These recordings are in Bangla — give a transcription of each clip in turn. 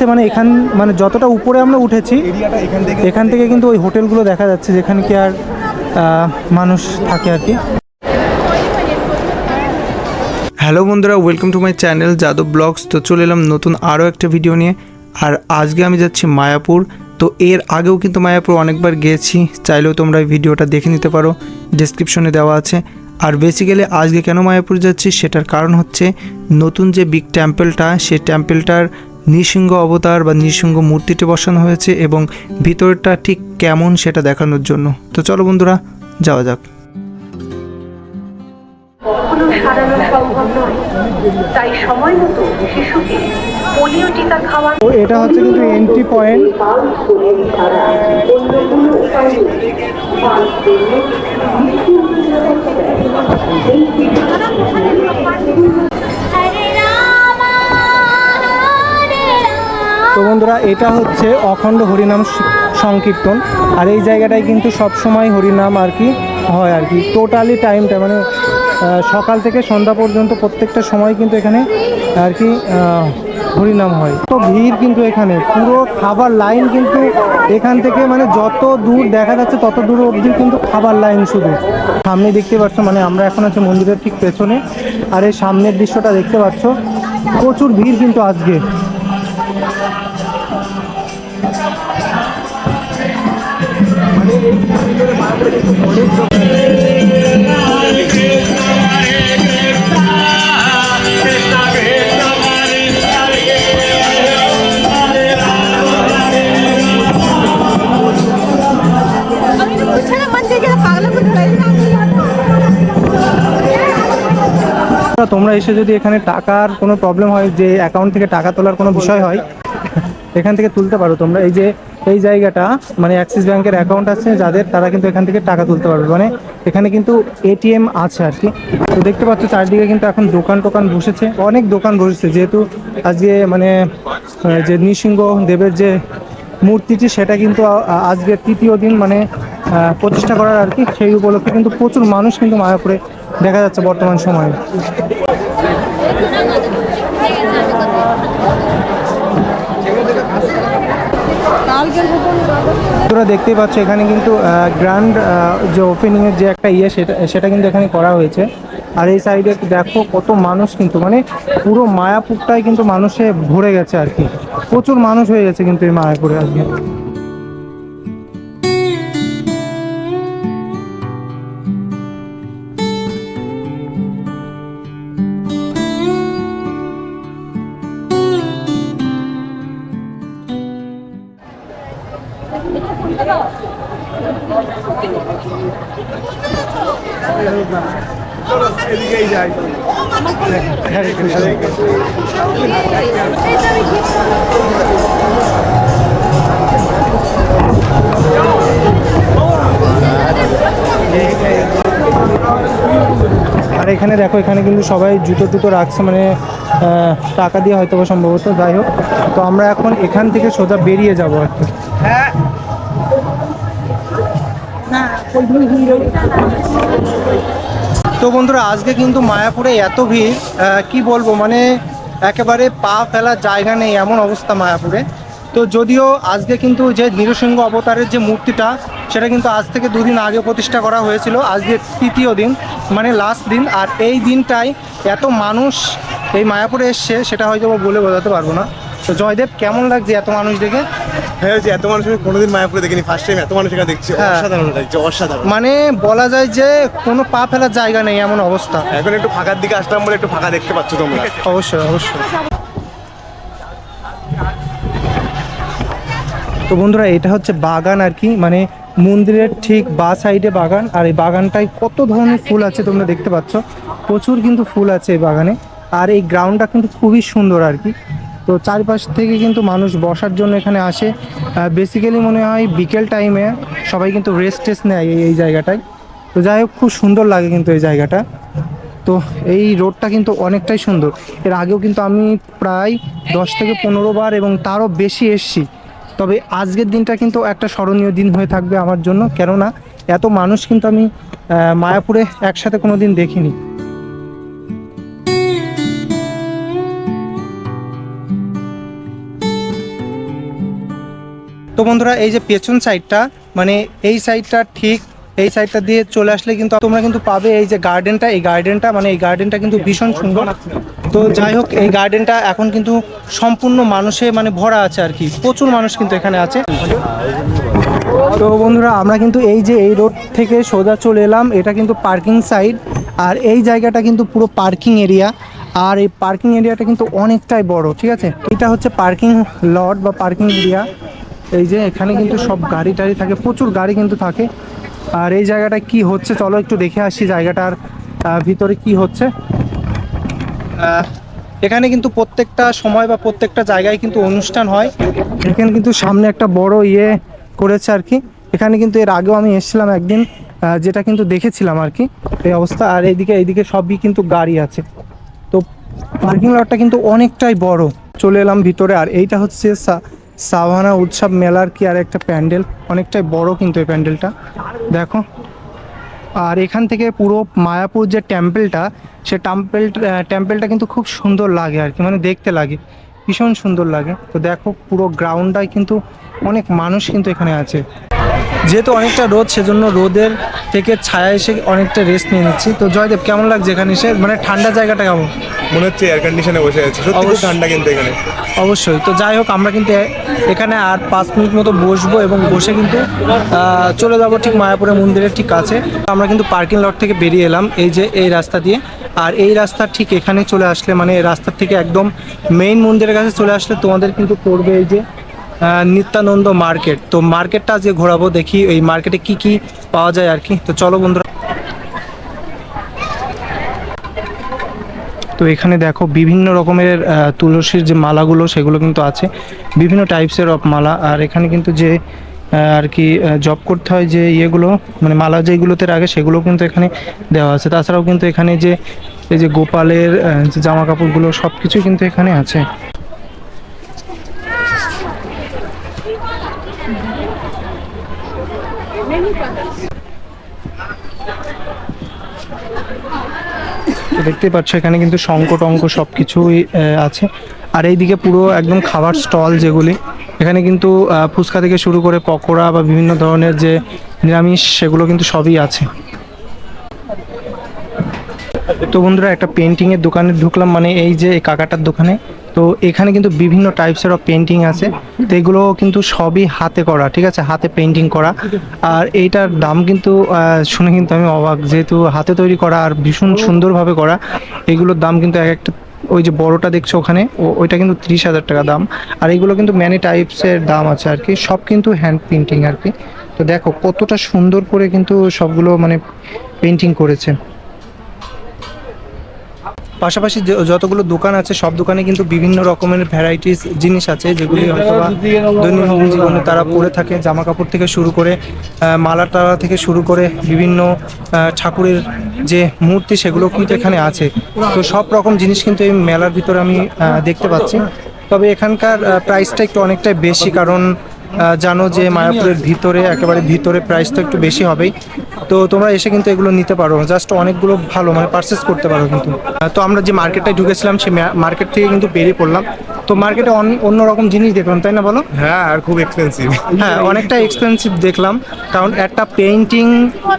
হচ্ছে মানে এখান মানে যতটা উপরে আমরা উঠেছি, এখান থেকে কিন্তু ওই হোটেলগুলো দেখা যাচ্ছে যেখানে কি আর মানুষ থাকে আর কি। হ্যালো বন্ধুরা welcome to my channel Yadav vlogs. তো চলে এলাম নতুন আরও একটা ভিডিও নিয়ে। আর আজকে আমি যাচ্ছি মায়াপুর। তো এর আগেও কিন্তু মায়াপুর অনেকবার গেছি। চাইলেও তোমরা এই ভিডিওটা দেখে নিতে পারো। ডিসক্রিপশনে দেওয়া আছে। আর বেসিক্যালি আজকে কেন মায়াপুর যাচ্ছি, সেটার কারণ হচ্ছে নতুন যে বিগ টেম্পলটা সেই টেম্পলটার নৃসিংহ অবতার বা নৃসিংহ মূর্তিটি বসানো হয়েছে এবং ভিতরটা ঠিক কেমন সেটা দেখানোর জন্য। তো চলো বন্ধুরা যাওয়া যাক। কখনো সারানো সম্ভব নয়। তাই সময় মতো শিশুকে পোলিও টিকা খাওয়ানো তো এটা হচ্ছে কিন্তু এন্ট্রি পয়েন্ট তো বন্ধুরা, এটা হচ্ছে অখণ্ড হরিনাম সংকীর্তন। আর এই জায়গাটায় কিন্তু সব সময় হরিনাম আর কি হয় আর কি। টোটালি টাইমটা মানে সকাল থেকে সন্ধ্যা পর্যন্ত প্রত্যেকটা সময় কিন্তু এখানে আর কি হরিনাম হয়। তো ভিড় কিন্তু এখানে। পুরো খাবার লাইন কিন্তু এখান থেকে মানে যত দূর দেখা যাচ্ছে তত দূর অবধি কিন্তু খাবার লাইন শুধু। সামনে দেখতে পাচ্ছ মানে আমরা এখন আছি মন্দিরের ঠিক পেছনে। আর এই সামনের দৃশ্যটা দেখতে পাচ্ছ, প্রচুর ভিড় কিন্তু আজকে। তোমরা এসে যদি এখানে টাকার কোনো প্রবলেম হয়, যে অ্যাকাউন্ট থেকে টাকা তোলার কোনো বিষয় হয়, এখান থেকে তুলতে পারো। তোমরা এই যে এই জায়গাটা মানে অ্যাক্সিস ব্যাংকের অ্যাকাউন্ট আছে, যাদের তারা কিন্তু এখান থেকে টাকা তুলতে পারবে। মানে এখানে কিন্তু এটিএম আছে আর কি। তো দেখতে পাচ্ছ চারদিকে কিন্তু এখন দোকান টোকান বসেছে। অনেক দোকান বসেছে, যেহেতু আজকে মানে যে নৃসিংহ দেবের যে মূর্তিটি, সেটা কিন্তু আজকে তৃতীয় দিন মানে প্রতিষ্ঠা করার আর কি। সেই উপলক্ষে কিন্তু প্রচুর মানুষ কিন্তু মায়াপুরে দেখা যাচ্ছে বর্তমান সময়ে। তোরা দেখতেই পাচ্ছ, এখানে কিন্তু গ্র্যান্ড যে ওপেনিংয়ের যে একটা ইয়ে সেটা সেটা কিন্তু এখানে করা হয়েছে। আর এই সাইডে দেখো কত মানুষ কিন্তু মানে পুরো মায়াপুরটাই কিন্তু মানুষে ভরে গেছে আর কি। প্রচুর মানুষ হয়ে গেছে কিন্তু এই মায়াপুরে আর এদিকেই কিন্তু সবাই জুতো টুতো রাখছে মানে টাকা দিয়ে হয়তো বা সম্ভবত, যাই হোক। তো আমরা এখন এখান থেকে সোজা বেরিয়ে যাব আর কি। তো বন্ধুরা, আজকে কিন্তু মায়াপুরে এত ভিড় কি বলব মানে একেবারে পা ফেলার জায়গা নেই, এমন অবস্থা মায়াপুরে। তো যদিও আজকে কিন্তু যে নৃসিংহ অবতারের যে মূর্তিটা সেটা কিন্তু আজ থেকে দুদিন আগে প্রতিষ্ঠা করা হয়েছিল। আজ আজকে তৃতীয় দিন মানে লাস্ট দিন আর এই দিনটায় এত মানুষ এই মায়াপুরে এসছে সেটা হয়তো বলে বোঝাতে পারব না। তো জয়দেব কেমন লাগছে এত মানুষ দেখে? হ্যাঁ যে এত মানুষ আমি কোনোদিন মায়াপুরে দেখিনি ফার্স্ট টাইম এত মানুষ এখানে দেখছি। হ্যাঁ। অসাধারণ লাগছে অসাধারণ। মানে বলা যায় যে কোনো পা ফেলার জায়গা নেই এমন অবস্থা। এখন একটু ফাঁকার দিকে আসলাম বলে একটু ফাঁকা দেখতে পাচ্ছ তোমরা। অবশ্যই অবশ্যই। তো বন্ধুরা এটা হচ্ছে বাগান আর কি মানে মন্দিরের ঠিক বা সাইডে বাগান, আর এই বাগানটায় কত ধরনের ফুল আছে তোমরা দেখতে পাচ্ছ? প্রচুর কিন্তু ফুল আছে এই বাগানে। আর এই গ্রাউন্ডটা কিন্তু খুবই সুন্দর আর কি। তো চারিপাশ থেকে কিন্তু মানুষ বসার জন্য এখানে আসে। বেসিক্যালি মনে হয় বিকেল টাইমে সবাই কিন্তু রেস্ট টেস্ট নেয় এই- জায়গাটায়। তো যাই হোক, খুব সুন্দর লাগে কিন্তু এই জায়গাটা। তো এই রোডটা কিন্তু অনেকটাই সুন্দর। এর আগেও কিন্তু আমি প্রায় দশ থেকে পনেরো বার এবং তারও বেশি এসছি। তবে আজকের দিনটা কিন্তু একটা স্মরণীয় দিন হয়ে থাকবে আমার জন্য। কেননা এত মানুষ কিন্তু আমি মায়াপুরে একসাথে কোনো দিন দেখিনি। তো বন্ধুরা, এই যে পেছন সাইডটা মানে এই সাইডটা ঠিক এই সাইডটা দিয়ে চলে আসলে কিন্তু তোমরা কিন্তু পাবে এই যে গার্ডেনটা এই গার্ডেনটা মানে এই গার্ডেনটা কিন্তু ভীষণ সুন্দর। তো যাই হোক, এই গার্ডেনটা এখন কিন্তু সম্পূর্ণ মানুষে মানে ভরা আছে আর কি। প্রচুর মানুষ কিন্তু এখানে আছে। তো বন্ধুরা, আমরা কিন্তু এই যে এই রোড থেকে সোজা চলে এলাম। এটা কিন্তু পার্কিং সাইড আর এই জায়গাটা কিন্তু পুরো পার্কিং এরিয়া আর এই পার্কিং এরিয়াটা কিন্তু অনেকটাই বড়, ঠিক আছে? এটা হচ্ছে পার্কিং লট বা পার্কিং এরিয়া এই যে এখানে কিন্তু সব গাড়ি টাড়ি থাকে। প্রচুর গাড়ি কিন্তু থাকে। আর এই জায়গাটা কি হচ্ছে? চলো একটু দেখে আসি জায়গাটার ভিতরে কি হচ্ছে। এখানে কিন্তু প্রত্যেকটা সময় বা প্রত্যেকটা জায়গায় কিন্তু অনুষ্ঠান হয়। এখানে কিন্তু সামনে একটা বড় ইয়ে করেছে আর কি। এখানে কিন্তু এর আগেও আমি এসেছিলাম একদিন যেটা কিন্তু দেখেছিলাম আর কি এই অবস্থা। আর এইদিকে এইদিকে সবই কিন্তু গাড়ি আছে। তো পার্কিং লটটা কিন্তু অনেকটাই বড়। চলে এলাম ভিতরে। আর এইটা হচ্ছে সাভানা উৎসব মেলার কি আর একটা প্যান্ডেল? অনেকটাই বড় কিন্তু এই প্যান্ডেলটা। দেখো। আর এখান থেকে পুরো মায়াপুর যে টেম্পেলটা, সে টেম্পেল টেম্পেলটা কিন্তু খুব সুন্দর লাগে আর কি মানে দেখতে লাগে। ভীষণ সুন্দর লাগে। তো দেখো, পুরো গ্রাউন্ডটাই কিন্তু অনেক মানুষ কিন্তু এখানে আছে। যেহেতু অনেকটা রোদ সেজন্য রোদের থেকে ছায়া এসে অনেকটা রেস্ট নিয়ে নিচ্ছি। তো জয়দেব কেমন লাগছে এখানে এসে? মানে ঠান্ডা জায়গাটা কেমন? মনে হচ্ছে এয়ার কন্ডিশনে বসে আছে। সত্যি খুব। ঠান্ডা কিন্তু এখানে। অবশ্যই। তো যাই হোক আমরা কিন্তু এখানে আর পাঁচ মিনিট মতো বসবো এবং বসে কিন্তু চলে যাব ঠিক মায়াপুরের মন্দিরের ঠিক কাছে। আমরা কিন্তু পার্কিং লট থেকে বেরিয়ে এলাম এই যে এই রাস্তা দিয়ে। আর এই রাস্তা ঠিক এখানে চলে আসলে মানে রাস্তার থেকে একদম মেইন মন্দিরের কাছে চলে আসলে তোমাদের কিন্তু পড়বে এই যে নিত্যানন্দ মার্কেট। তো মার্কেটটা যে ঘোরাবো, দেখি এই মার্কেটে কি কি পাওয়া যায় আর কি। তো চলো বন্ধুরা। তো এখানে দেখো বিভিন্ন রকমের তুলসীর যে মালাগুলো, সেগুলো কিন্তু আছে। বিভিন্ন টাইপসের অফ মালা। আর এখানে কিন্তু যে আর কি জব করতে হয় যে ইয়েগুলো মানে মালা যেগুলোতে রাখে সেগুলো কিন্তু এখানে দেওয়া আছে। তাছাড়াও কিন্তু এখানে যে, এই যে গোপালের যে জামা কাপড়গুলো সব কিছুই কিন্তু এখানে আছে। তো দেখতেই পাচ্ছ, এখানে কিন্তু সংকট টঙ্ক সব কিছুই আছে। আর এইদিকে পুরো একদম খাবার স্টল যেগুলি, এখানে কিন্তু ফুচকা থেকে শুরু করে পকোড়া বা বিভিন্ন ধরনের যে নিরামিষ, সেগুলো কিন্তু সবই আছে। তো বন্ধুরা, একটা পেন্টিংয়ের দোকানে ঢুকলাম মানে এই যে এই কাকাটার দোকানে। তো এখানে কিন্তু বিভিন্ন টাইপসের অফ পেন্টিং আছে। তো এগুলো কিন্তু সবই হাতে করা, ঠিক আছে? হাতে পেন্টিং করা। আর এইটার দাম কিন্তু শুনে কিন্তু আমি অবাক। যেহেতু হাতে তৈরি করা আর ভীষণ সুন্দরভাবে করা, এগুলোর দাম কিন্তু এক একটা, ওই যে বড়টা দেখছ ওখানে ওইটা কিন্তু ত্রিশ হাজার টাকা দাম। আর এগুলো কিন্তু ম্যানি টাইপসের দাম আছে আর কি। সব কিন্তু হ্যান্ড পেন্টিং আর কি। তো দেখো কতটা সুন্দর করে কিন্তু সবগুলো মানে পেন্টিং করেছে। পাশাপাশি যতগুলো দোকান আছে সব দোকানে কিন্তু বিভিন্ন রকমের ভ্যারাইটিস জিনিস আছে যেগুলি হয়তো দৈনন্দিন জীবনে তারা পরে থাকে। জামা কাপড় থেকে শুরু করে আহ, মালা টালা থেকে শুরু করে বিভিন্ন ঠাকুরের যে মূর্তি সেগুলো কিন্তু এখানে আছে। তো সব রকম জিনিস কিন্তু এই মেলার ভিতরে আমি দেখতে পাচ্ছি। তবে এখানকার প্রাইসটা একটু অনেকটাই বেশি কারণ জানো যে মায়াপুরের ভিতরে একেবারে ভিতরে প্রাইস তো একটু বেশি হবেই। তো তোমরা এসে কিন্তু এগুলো নিতে পারো। জাস্ট অনেকগুলো ভালো মানে পারচেস করতে পারো কিন্তু। তো আমরা যে মার্কেটটায় ঢুকেছিলাম সেই মার্কেট থেকে কিন্তু বেরিয়ে পড়লাম। তো মার্কেটে অন্য রকম জিনিস দেখলাম তাই না বলো? হ্যাঁ আর খুব এক্সপেন্সিভ হ্যাঁ অনেকটা এক্সপেন্সিভ দেখলাম। কারণ একটা পেইন্টিং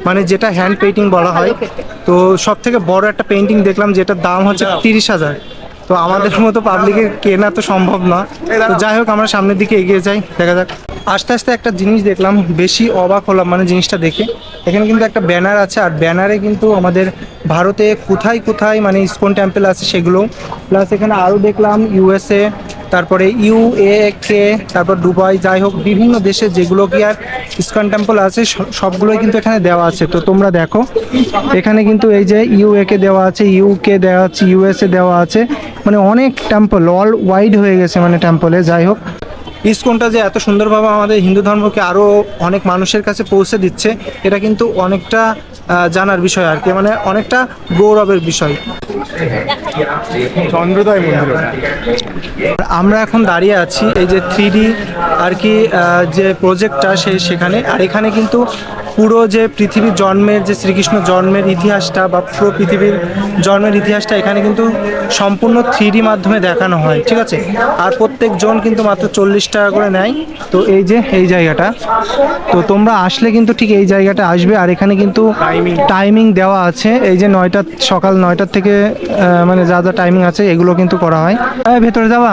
মানে যেটা হ্যান্ড পেইন্টিং বলা হয় তো সব থেকে বড় একটা পেইন্টিং দেখলাম যেটার দাম হচ্ছে তিরিশ হাজার। তো আমাদের মতো পাবলিকের কেনা তো সম্ভব না। তো যাই হোক আমরা সামনের দিকে এগিয়ে যাই দেখা যাক। আস্তে আস্তে একটা জিনিস দেখলাম বেশি অবাক হলাম মানে জিনিসটা দেখে। এখানে কিন্তু একটা ব্যানার আছে আর ব্যানারে কিন্তু আমাদের ভারতে কোথায় কোথায় মানে ইসকন টেম্পেল আছে সেগুলো। প্লাস এখানে আরও দেখলাম ইউএসএ তারপরে ইউএ কে, তারপর দুবাই, যাই হোক, বিভিন্ন দেশে যেগুলো কি আর ইসকন টেম্পল আছে সবগুলোই কিন্তু এখানে দেওয়া আছে। তো তোমরা দেখো, এখানে কিন্তু এই যে ইউএ কে দেওয়া আছে ইউকে দেওয়া আছে ইউএসএ দেওয়া আছে মানে অনেক টেম্পল, অল ওয়াইড হয়ে গেছে মানে টেম্পলে, যাই হোক। ইসকনটা যে এত সুন্দরভাবে আমাদের হিন্দু ধর্মকে আরও অনেক মানুষের কাছে পৌঁছে দিচ্ছে, এটা কিন্তু অনেকটা জানার বিষয় আর কি মানে অনেকটা গৌরবের বিষয়। চন্দ্রদয় মন্দির। আমরা এখন দাঁড়িয়ে আছি এই যে থ্রি আর কি আহ, যে প্রজেক্টটা সে সেখানে আর এখানে কিন্তু পুরো যে পৃথিবীর জন্মের যে শ্রীকৃষ্ণ জন্মের ইতিহাসটা বা পুরো পৃথিবীর জন্মের ইতিহাসটা এখানে কিন্তু সম্পূর্ণ থ্রি মাধ্যমে দেখানো হয় ঠিক আছে? আর প্রত্যেকজন কিন্তু মাত্র চল্লিশ টাকা করে নেয়। তো এই যে এই জায়গাটা তো তোমরা আসলে কিন্তু ঠিক এই জায়গাটা আসবে আর এখানে কিন্তু টাইমিং দেওয়া আছে। এই যে নয়টা সকাল নয়টার থেকে মানে যা যা টাইমিং আছে এগুলো কিন্তু করা হয়। ভেতরে যাবা।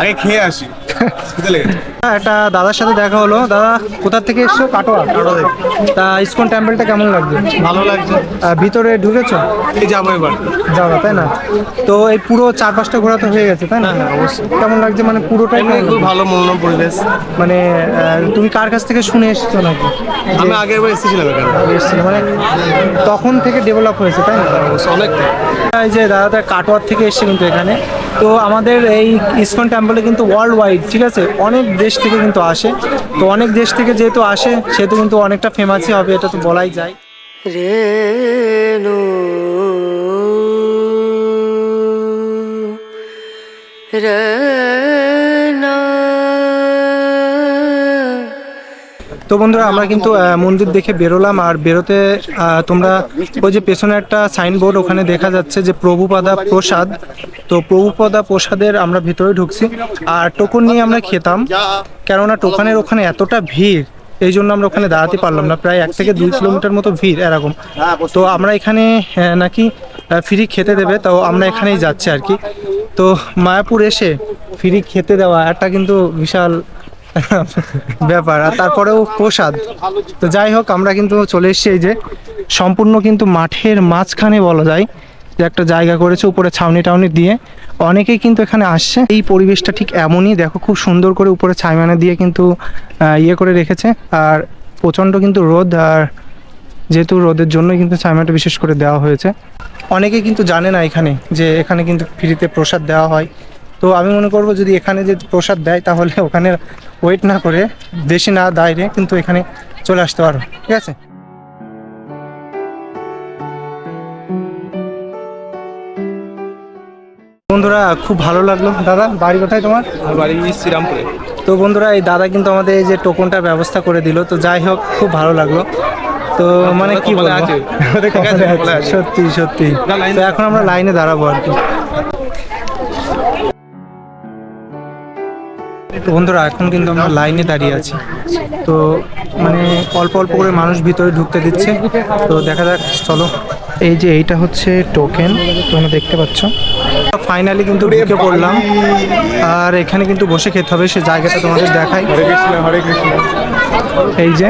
আগে খেয়ে আসি। একটা দাদার সাথে দেখা হলো। দাদা কোথা থেকে এসছো? কাটোয়া। কাটোয়া থেকে তা ইসকন টেম্পলটা কেমন লাগছে ভালো লাগছে। ভিতরে ঢুকেছো? এই যাব এবার। যাওয়া তাই না? তো এই পুরো চার পাঁচটা ঘোরা তো হয়ে গেছে তাই না? অবশ্যই। কেমন লাগছে? মানে পুরোটাই খুব ভালো মনোরম পরিবেশ। মানে তুমি কার কাছ থেকে শুনে এসছো নাকি? আমি আগের বার এসেছিলাম এখানে। এসেছিল মানে তখন থেকে ডেভেলপ হয়েছে তাই না? অনেকটা। এই যে দাদাটা কাটোয়ার থেকে এসছে কিন্তু এখানে। তো আমাদের এই ইসকন টেম্পলে কিন্তু ওয়ার্ল্ড ওয়াইড ঠিক আছে? অনেক দেশ থেকে কিন্তু আসে। তো অনেক দেশ থেকে যেহেতু আসে, সেহেতু কিন্তু অনেকটা ফেমাসই হবে, এটা তো বলাই যায়। রেণু তো বন্ধুরা, আমরা কিন্তু মন্দির দেখে বেরোলাম আর বেরোতে তোমরা ওই যে পেছনে একটা সাইনবোর্ড ওখানে দেখা যাচ্ছে যে প্রভুপাদা প্রসাদ। তো প্রভুপাদা প্রসাদের আমরা ভিতরে ঢুকছি আর টোকন নিয়ে আমরা খেতাম, কেননা টোকানের ওখানে এতটা ভিড়, এই জন্য আমরা ওখানে দাঁড়াতে পারলাম না, প্রায় এক থেকে দুই কিলোমিটার মতো ভিড় এরকম। তো আমরা এখানে নাকি ফ্রি খেতে দেবে, তো আমরা এখানেই যাচ্ছি আর কি। তো মায়াপুর এসে ফ্রি খেতে দেওয়া একটা কিন্তু বিশাল ব্যাপার, আর তারপরেও প্রসাদ। তো যাই হোক, আমরা কিন্তু চলে এসেছি এই যে, সম্পূর্ণ কিন্তু মাঠের মাঝখানে বলা যায়, যে একটা জায়গা করেছে উপরে ছাউনি টাউনি দিয়ে। অনেকেই কিন্তু এখানে আসছে। এই পরিবেশটা ঠিক এমনই, দেখো খুব সুন্দর করে উপরে ছাইমানা দিয়ে কিন্তু ইয়ে করে রেখেছে। আর প্রচণ্ড কিন্তু রোদ, আর যেহেতু রোদের জন্যই কিন্তু ছাইমাটা বিশেষ করে দেওয়া হয়েছে। অনেকে কিন্তু জানে না এখানে, যে এখানে কিন্তু ফ্রিতে প্রসাদ দেওয়া হয়। তো আমি মনে করব যদি এখানে যে প্রসাদ দেয় তাহলে ওখানে ওয়েট না করে বেশি না দাঁড়িয়ে কিন্তু এখানে চলে আসতে পারো ঠিক আছে? বন্ধুরা খুব ভালো লাগল। দাদা বাড়ি কোথায় তোমার? বাড়ি শ্রীরামপুরে। তো বন্ধুরা এই দাদা কিন্তু আমাদের এই যে টোকনটার ব্যবস্থা করে দিল তো যাই হোক খুব ভালো লাগল। তো মানে কি বলব। সত্যি সত্যি। তো এখন আমরা লাইনে দাঁড়াবো আর কি। তো বন্ধুরা এখন কিন্তু আমরা লাইনে দাঁড়িয়ে আছি। তো মানে অল্প অল্প করে মানুষ ভিতরে ঢুকতে দিচ্ছে। তো দেখা যাক চলো। এই যে এইটা হচ্ছে টোকেন তোমরা দেখতে পাচ্ছ। ফাইনালি কিন্তু ঢুকে পড়লাম। আর এখানে কিন্তু বসে খেতে হবে সে জায়গাটা তোমাদের দেখাই। হরে কৃষ্ণ হরে কৃষ্ণ। এই যে।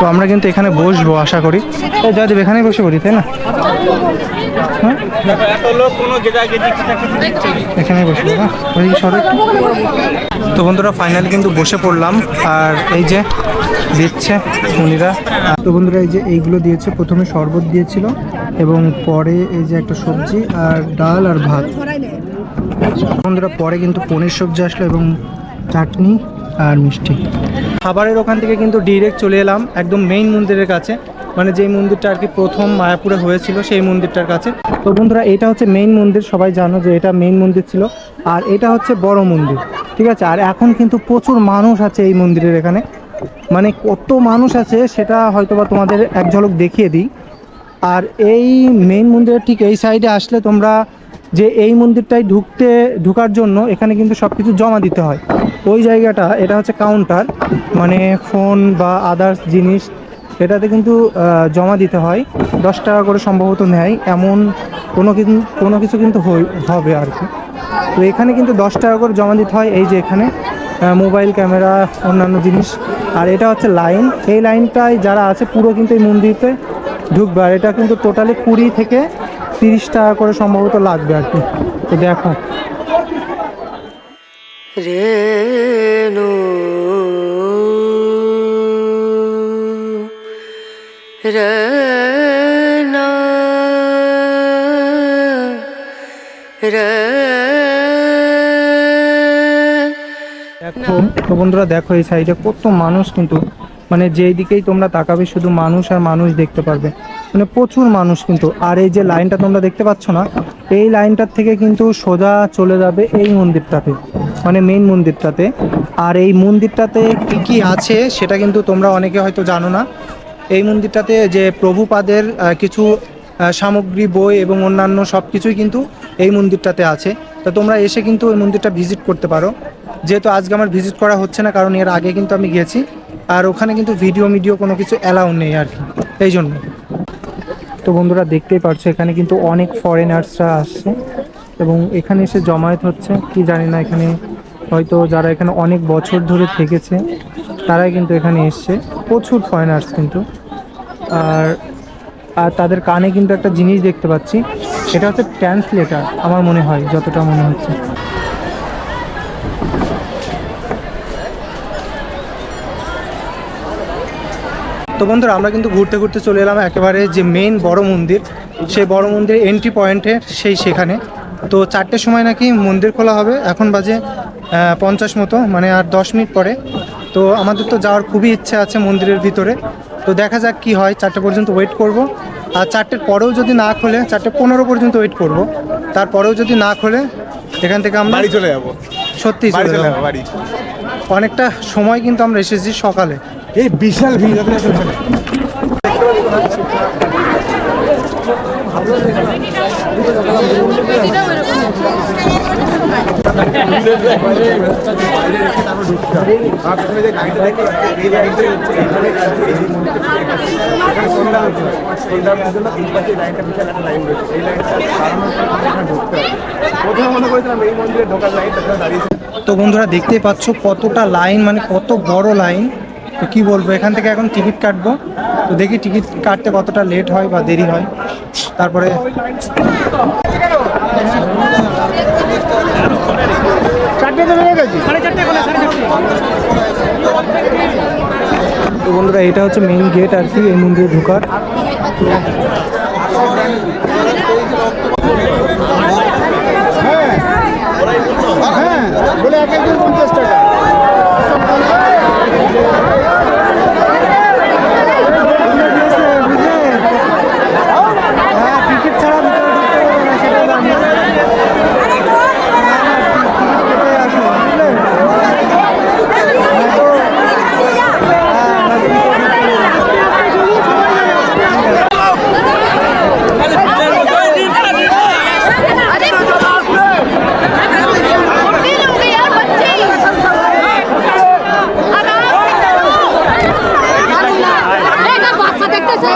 তো আমরা কিন্তু এখানে বসবো আশা করি। জয়দেব এখানেই বসে পড়ি তাই না? হ্যাঁ? ওই সরে। তো বন্ধুরা ফাইনালি কিন্তু বসে পড়লাম। আর এই যে দিচ্ছে উনিরা তো বন্ধুরা এই যে এইগুলো দিয়েছে প্রথমে শরবত দিয়েছিল এবং পরে এই যে একটা সবজি আর ডাল আর ভাত। বন্ধুরা পরে কিন্তু পনির সবজি আসলো এবং চাটনি আর মিষ্টি। খাবারের ওখান থেকে কিন্তু ডিরেক্ট চলে এলাম একদম মেইন মন্দিরের কাছে। মানে যেই মন্দিরটা আর কি প্রথম মায়াপুরে হয়েছিল সেই মন্দিরটার কাছে। তো বন্ধুরা, এটা হচ্ছে মেইন মন্দির, সবাই জানো যে এটা মেইন মন্দির ছিল। আর এটা হচ্ছে বড় মন্দির, ঠিক আছে? আর এখন কিন্তু প্রচুর মানুষ আছে এই মন্দিরের এখানে। মানে কত মানুষ আছে সেটা হয়তো বা তোমাদের এক ঝলক দেখিয়ে দিই। আর এই মেইন মন্দিরের ঠিক এই সাইডে আসলে তোমরা যে এই মন্দিরটায় ঢুকতে, ঢুকার জন্য এখানে কিন্তু সব কিছু জমা দিতে হয়। ওই জায়গাটা, এটা হচ্ছে কাউন্টার মানে ফোন বা আদার্স জিনিস, এটাতে কিন্তু জমা দিতে হয়। দশ টাকা করে সম্ভবত নেয়, এমন কোনো কিছু কোনো কিছু কিন্তু হবে আর কি। তো এখানে কিন্তু দশ টাকা করে জমা দিতে হয়, এই যে এখানে মোবাইল ক্যামেরা অন্যান্য জিনিস। আর এটা হচ্ছে লাইন এই লাইনটায় যারা আছে পুরো কিন্তু এই মন্দিরতে ঢুকবে। আর এটা কিন্তু টোটালি কুড়ি থেকে তিরিশ টাকা করে সম্ভবত লাগবে আর কি। তো দেখো। রেণু রে দেখো তো বন্ধুরা দেখো এই সাইডে কত মানুষ কিন্তু মানে যেই দিকেই তোমরা তাকাবে শুধু মানুষ আর মানুষ দেখতে পারবে। মানে প্রচুর মানুষ কিন্তু। আর এই যে লাইনটা তোমরা দেখতে পাচ্ছ না, এই লাইনটার থেকে কিন্তু সোজা চলে যাবে এই মন্দিরটাতে মানে মেইন মন্দিরটাতে। আর এই মন্দিরটাতে কি কি আছে সেটা কিন্তু তোমরা অনেকে হয়তো জানো না। এই মন্দিরটাতে যে প্রভুপাদের কিছু সামগ্রী, বই এবং অন্যান্য সব কিছুই কিন্তু এই মন্দিরটাতে আছে। তো তোমরা এসে কিন্তু ওই মন্দিরটা ভিজিট করতে পারো। যেহেতু আজকে আমার ভিজিট করা হচ্ছে না, কারণ এর আগে কিন্তু আমি গেছি আর ওখানে কিন্তু ভিডিও মিডিও কোনো কিছু অ্যালাউ নেই আর কি, এই জন্য। তো বন্ধুরা দেখতেই পারছ, এখানে কিন্তু অনেক ফরেনার্সরা আসছে এবং এখানে এসে জমায়েত হচ্ছে, কি জানি না এখানে, হয়তো যারা এখানে অনেক বছর ধরে থেকেছে, তারাই কিন্তু এখানে এসছে। প্রচুর ফরেনার্স কিন্তু। আর আর তাদের কানে কিন্তু একটা জিনিস দেখতে পাচ্ছি, এটা হচ্ছে ট্রান্সলেটার আমার মনে হয়, যতটা মনে হচ্ছে। তো বন্ধুরা আমরা কিন্তু ঘুরতে ঘুরতে চলে এলাম একেবারে যে মেন বড় মন্দির। সেই বড় মন্দিরের এন্ট্রি পয়েন্টের সেই সেখানে। তো চারটের সময় নাকি মন্দির খোলা হবে। এখন বাজে পঞ্চাশ মতো মানে আর দশ মিনিট পরে। তো আমাদের তো যাওয়ার খুবই ইচ্ছে আছে মন্দিরের ভিতরে। তো দেখা যাক কি হয়। চারটে পর্যন্ত ওয়েট করব। আর চারটের পরেও যদি না খোলে চারটে পনেরো পর্যন্ত ওয়েট করব। তারপরেও যদি না খোলে এখান থেকে আমরা বাড়ি চলে যাব। সত্যি চলে যাব বাড়ি। অনেকটা সময় কিন্তু আমরা এসেছি সকালে। এই বিশাল ভিড় দেখতে তো বন্ধুরা দেখতেই পাচ্ছ কতটা লাইন মানে কত বড় লাইন তো কি বলব এখান থেকে এখন টিকিট কাটবো। তো দেখি টিকিট কাটতে কতটা লেট হয় বা দেরি হয়। তারপরে তো বন্ধুরা এটা হচ্ছে মেইন গেট আর কি এই মন্দিরে ঢোকার। হ্যাঁ টিকিট ছাড়া ভিতরে ঢুকতে পারবে না সেটা জানি কেটে আসো বুঝলে বাচ্চা দেখতেছে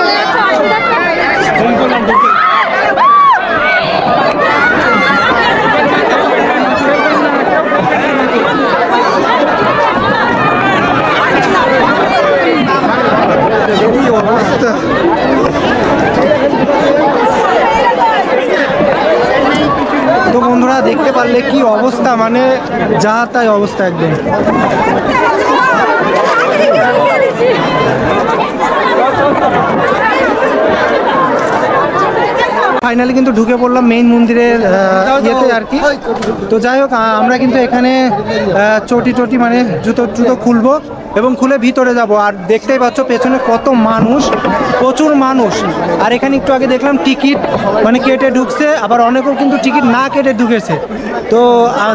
কি অবস্থা তো বন্ধুরা দেখতে পারলে কি অবস্থা? মানে যা তাই অবস্থা একদম। ফাইনালি কিন্তু ঢুকে পড়লাম মেইন মন্দিরের ইয়েতে আর কি। তো যাই হোক আমরা কিন্তু এখানে চটি টটি মানে জুতো জুতো খুলবো। এবং খুলে ভিতরে যাব। আর দেখতেই পাচ্ছ পেছনে কত মানুষ প্রচুর মানুষ। আর এখানে একটু আগে দেখলাম টিকিট মানে কেটে ঢুকছে আবার অনেকেও কিন্তু টিকিট না কেটে ঢুকেছে। তো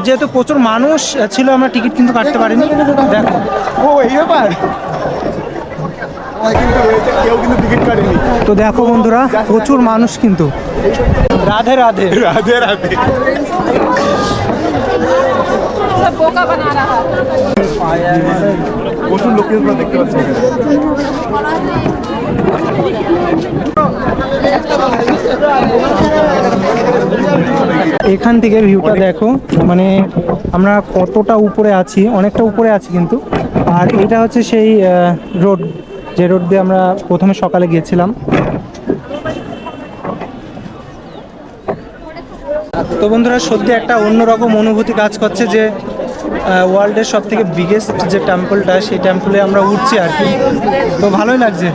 যেহেতু প্রচুর মানুষ ছিল আমরা টিকিট কিন্তু কাটতে পারিনি। দেখো। ও এই ব্যাপার? তো দেখো বন্ধুরা প্রচুর মানুষ কিন্তু। রাধে রাধে। রাধে রাধে। প্রচুর লোক কিন্তু দেখতে পাচ্ছি এখান। থেকে ভিউটা দেখো মানে আমরা কতটা উপরে আছি, অনেকটা উপরে আছি কিন্তু। আর এটা হচ্ছে সেই রোড যে রোড দিয়ে আমরা প্রথমে সকালে গিয়েছিলাম। তো বন্ধুরা, সত্যি একটা অন্যরকম অনুভূতি কাজ করছে যে ওয়ার্ল্ডের সব থেকে বিগেস্ট যে টেম্পলটা সেই টেম্পলে আমরা উঠছি আর কি। তো ভালোই লাগছে।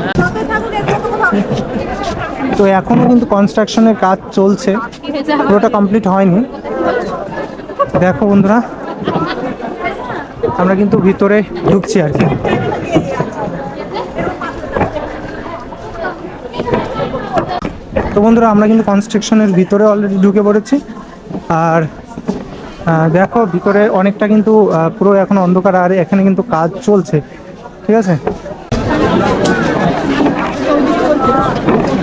তো এখনও কিন্তু কনস্ট্রাকশনের কাজ চলছে। পুরোটা কমপ্লিট হয়নি। দেখো বন্ধুরা, আমরা কিন্তু ভিতরে ঢুকছি আর কি। তো বন্ধুরা, আমরা কিন্তু কনস্ট্রাকশনের ভিতরে অলরেডি ঢুকে পড়েছি। আর দেখো, ভিতরে অনেকটা কিন্তু পুরো এখন অন্ধকার, আর এখানে কিন্তু কাজ চলছে। ঠিক আছে?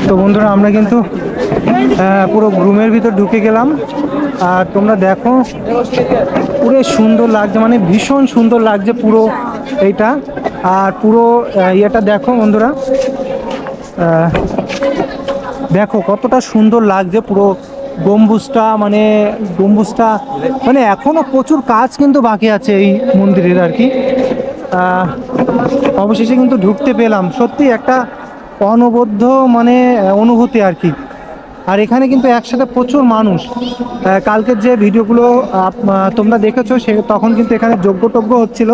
তো বন্ধুরা, আমরা কিন্তু পুরো রুমের ভিতর ঢুকে গেলাম। আর তোমরা দেখো, পুরো সুন্দর লাগছে মানে ভীষণ সুন্দর লাগছে পুরো এইটা। আর পুরো ইয়েটা দেখো বন্ধুরা দেখো কতটা সুন্দর লাগছে পুরো গম্বুজটা মানে গম্বুজটা মানে এখনও প্রচুর কাজ কিন্তু বাকি আছে এই মন্দিরের আর কি। অবশেষে কিন্তু ঢুকতে পেলাম। সত্যি একটা অনবদ্য মানে অনুভূতি আর কি। আর এখানে কিন্তু একসাথে প্রচুর মানুষ। কালকের যে ভিডিওগুলো তোমরা দেখেছ সে তখন কিন্তু এখানে যজ্ঞটজ্ঞ হচ্ছিল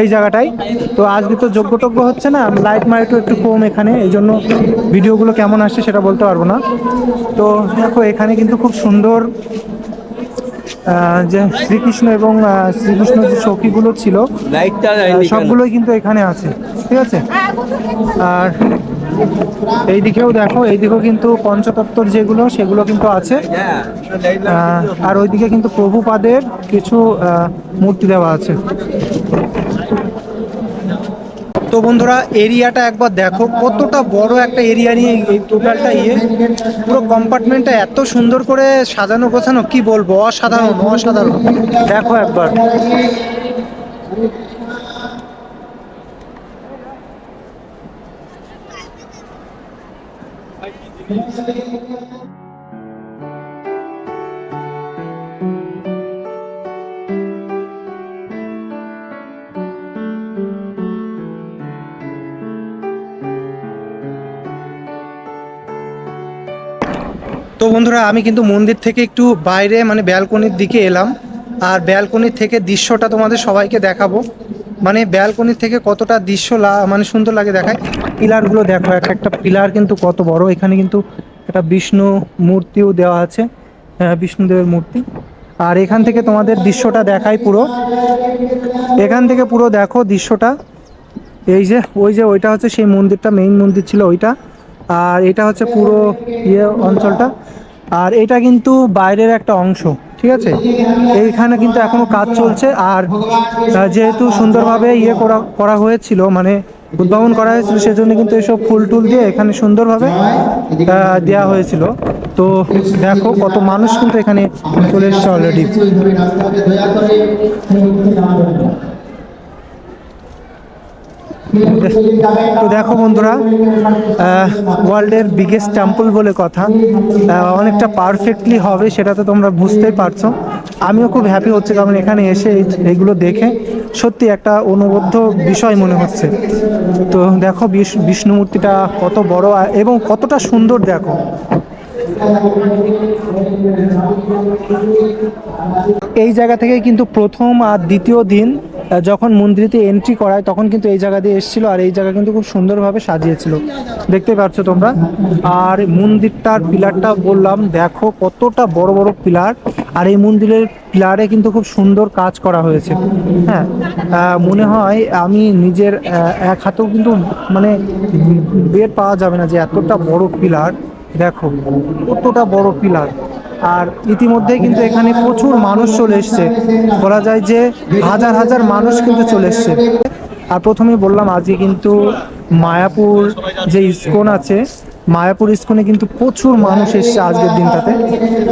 এই জায়গাটায়। তো আজকে তো যজ্ঞটজ্ঞ হচ্ছে না লাইট মাইটও একটু কম এখানে এই জন্য ভিডিওগুলো কেমন আসছে সেটা বলতে পারব না। তো দেখো এখানে কিন্তু খুব সুন্দর যে শ্রীকৃষ্ণ এবং শ্রীকৃষ্ণ যে সখীগুলো ছিল সবগুলোই কিন্তু এখানে আছে ঠিক আছে? আর এই দিকেও দেখো এই দিকেও কিন্তু পঞ্চতত্ত্বর যেগুলো, সেগুলো কিন্তু আছে। আর ওইদিকে কিন্তু প্রভুপাদের কিছু মূর্তি দেওয়া আছে। তো বন্ধুরা, এরিয়াটা একবার দেখো, কতটা বড় একটা এরিয়া নিয়ে এই টোটালটা ইয়ে। পুরো কম্পার্টমেন্টটা এত সুন্দর করে সাজানো গোছানো, কি বলব? অসাধারণ অসাধারণ। দেখো একবার। তো বন্ধুরা, আমি কিন্তু মন্দির থেকে একটু বাইরে মানে ব্যালকনির দিকে এলাম। আর ব্যালকনির থেকে দৃশ্যটা তোমাদের সবাইকে দেখাবো। মানে ব্যালকনির থেকে কতটা দৃশ্য মানে সুন্দর লাগে দেখায়? পিলারগুলো দেখো এক একটা পিলার কিন্তু কত বড়। এখানে কিন্তু একটা বিষ্ণু মূর্তিও দেওয়া আছে আহ, বিষ্ণুদেবের মূর্তি। আর এখান থেকে তোমাদের দৃশ্যটা দেখায় পুরো। এখান থেকে পুরো দেখো দৃশ্যটা। এই যে ওই যে ওইটা হচ্ছে সেই মন্দিরটা মেইন মন্দির ছিল ওইটা। আর এটা হচ্ছে পুরো ইয়ে অঞ্চলটা। আর এটা কিন্তু বাইরের একটা অংশ। ঠিক আছে? এইখানে কিন্তু এখনও কাজ চলছে আর যেহেতু সুন্দরভাবে ইয়ে করা করা হয়েছিল মানে উদ্ভাবন করা হয়েছিল, সেজন্য কিন্তু এসব ফুল টুল দিয়ে এখানে সুন্দরভাবে দেওয়া হয়েছিল। তো দেখো, কত মানুষ কিন্তু এখানে চলে এসেছে অলরেডি তো দেখো বন্ধুরা ওয়ার্ল্ডের বিগেস্ট টেম্পল বলে কথা। অনেকটা পারফেক্টলি হবে, সেটা তো তোমরা বুঝতেই পারছ। আমিও খুব হ্যাপি হচ্ছে, কারণ এখানে এসে এইগুলো দেখে সত্যি একটা অনুবদ্ধ বিষয় মনে হচ্ছে। তো দেখো বিষ্ণু মূর্তিটা কত বড় এবং কতটা সুন্দর দেখো। এই জায়গা থেকে কিন্তু প্রথম আর দ্বিতীয় দিন যখন মন্দিরেতে এন্ট্রি করায়, তখন কিন্তু এই জায়গা দিয়ে এসেছিল আর এই জায়গা কিন্তু খুব সুন্দরভাবে সাজিয়েছিল। দেখতে পাচ্ছ তোমরা? আর মন্দিরটার পিলারটা বললাম, দেখো কতটা বড় বড় পিলার। আর এই মন্দিরের পিলারে কিন্তু খুব সুন্দর কাজ করা হয়েছে। হ্যাঁ মনে হয় আমি নিজের এক হাতেও কিন্তু মানে বের পাওয়া যাবে না যে এতটা বড় পিলার। দেখো কতটা বড় পিলার। আর ইতিমধ্যেই কিন্তু এখানে প্রচুর মানুষ চলে এসছে। বলা যায় যে হাজার হাজার মানুষ কিন্তু চলে এসছে। আর প্রথমেই বললাম, আজকে কিন্তু মায়াপুর যে ইস্কন আছে, মায়াপুর ইস্কনে কিন্তু প্রচুর মানুষ এসছে আজকের দিনটাতে।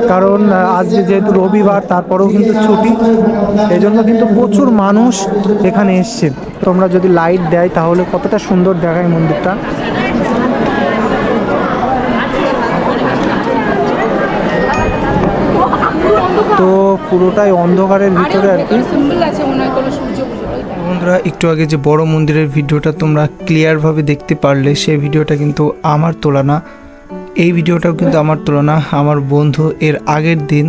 কারণ আজকে যেহেতু রবিবার, তারপরেও কিন্তু ছুটি। এই জন্য কিন্তু প্রচুর মানুষ এখানে এসছে। তোমরা যদি লাইট দেয়, তাহলে কতটা সুন্দর দেখায় মন্দিরটা। তো পুরোটাই অন্ধকারের ভিতরে আর কি। বন্ধুরা, একটু আগে যে বড় মন্দিরের ভিডিওটা তোমরা ক্লিয়ারভাবে দেখতে পারলে, সেই ভিডিওটা কিন্তু আমার তোলা না এই ভিডিওটাও কিন্তু আমার তোলা না আমার বন্ধু এর আগের দিন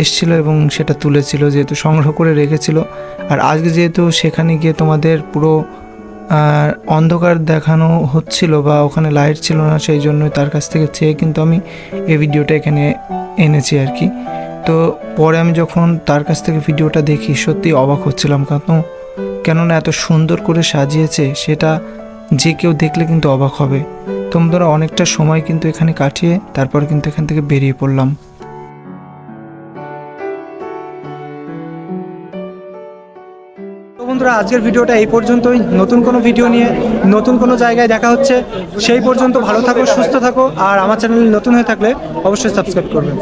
এসছিল এবং সেটা তুলেছিল, যেহেতু সংগ্রহ করে রেখেছিল। আর আজকে যেহেতু সেখানে গিয়ে তোমাদের পুরো অন্ধকার দেখানো হচ্ছিল বা ওখানে লাইট ছিল না, সেই জন্য তার কাছ থেকে চেয়ে কিন্তু আমি এই ভিডিওটা এখানে এনেছি আর কি। তো পরে আমি যখন তার কাছ থেকে ভিডিওটা দেখি সত্যি অবাক হচ্ছিলাম। কেন, কেননা এত সুন্দর করে সাজিয়েছে, সেটা যে কেউ দেখলে কিন্তু অবাক হবে। তোমরা অনেকটা সময় কিন্তু এখানে কাটিয়ে তারপর কিন্তু এখান থেকে বেরিয়ে পড়লাম। বন্ধুরা, আজকের ভিডিওটা এই পর্যন্তই। নতুন কোনো ভিডিও নিয়ে নতুন কোনো জায়গায় দেখা হচ্ছে, সেই পর্যন্ত ভালো থাকো, সুস্থ থাকো, আর আমার চ্যানেল নতুন হয়ে থাকলে অবশ্যই সাবস্ক্রাইব করবেন।